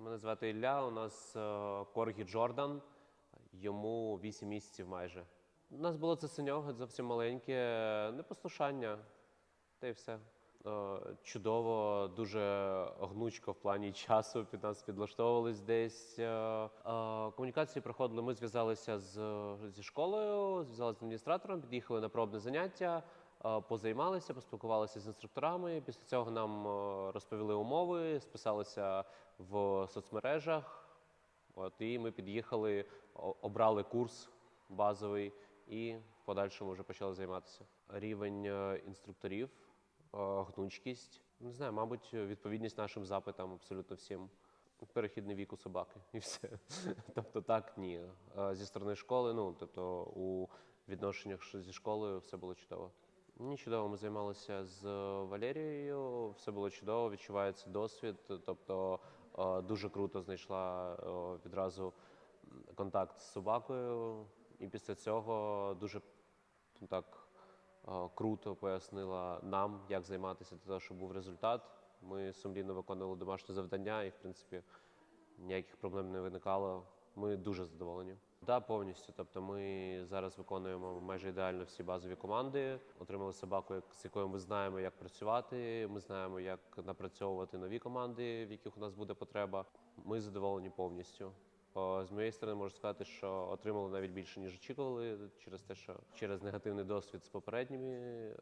Мене звати Ілля, у нас е, Коргі Джордан, йому 8 місяців майже. У нас було це синього, зовсім маленьке, непослушання, та й все. Е, Чудово, дуже гнучко в плані часу під нас підлаштовувались десь. Е, е, Комунікації проходили. Ми зв'язалися з, зі школою, зв'язалися з адміністратором, під'їхали на пробне заняття, е, позаймалися, поспілкувалися з інструкторами. Після цього нам е, розповіли умови, списалися в соцмережах. От, і ми під'їхали, обрали курс базовий і в подальшому вже почали займатися. Рівень е, інструкторів, е, гнучкість, не знаю, мабуть, відповідність нашим запитам абсолютно всім. Перехідний вік у собаки і все. Тобто так, ні. Е, Зі сторони школи, ну тобто у відношеннях зі школою все було чудово. Ні, чудово, ми займалися з Валерією, все було чудово, відчувається досвід. Тобто е, дуже круто знайшла е, відразу контакт з собакою, і після цього дуже ну, так е, круто пояснила нам, як займатися для того, щоб був результат. Ми сумлінно виконували домашнє завдання, і в принципі ніяких проблем не виникало. Ми дуже задоволені. Да, повністю. Тобто, ми зараз виконуємо майже ідеально всі базові команди. Отримали собаку, з якою ми знаємо, як працювати. Ми знаємо, як напрацьовувати нові команди, в яких у нас буде потреба. Ми задоволені повністю. З моєї сторони можу сказати, що отримали навіть більше, ніж очікували, через те, що через негативний досвід з попередніми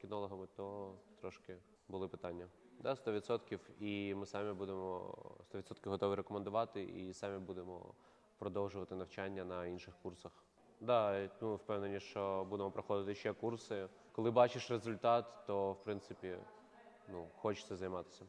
кінологами, то трошки були питання. Да, 100%. І ми самі будемо 100% готові рекомендувати і самі будемо продовжувати навчання на інших курсах. Да, ну, впевнені, що будемо проходити ще курси. Коли бачиш результат, то в принципі ну, хочеться займатися.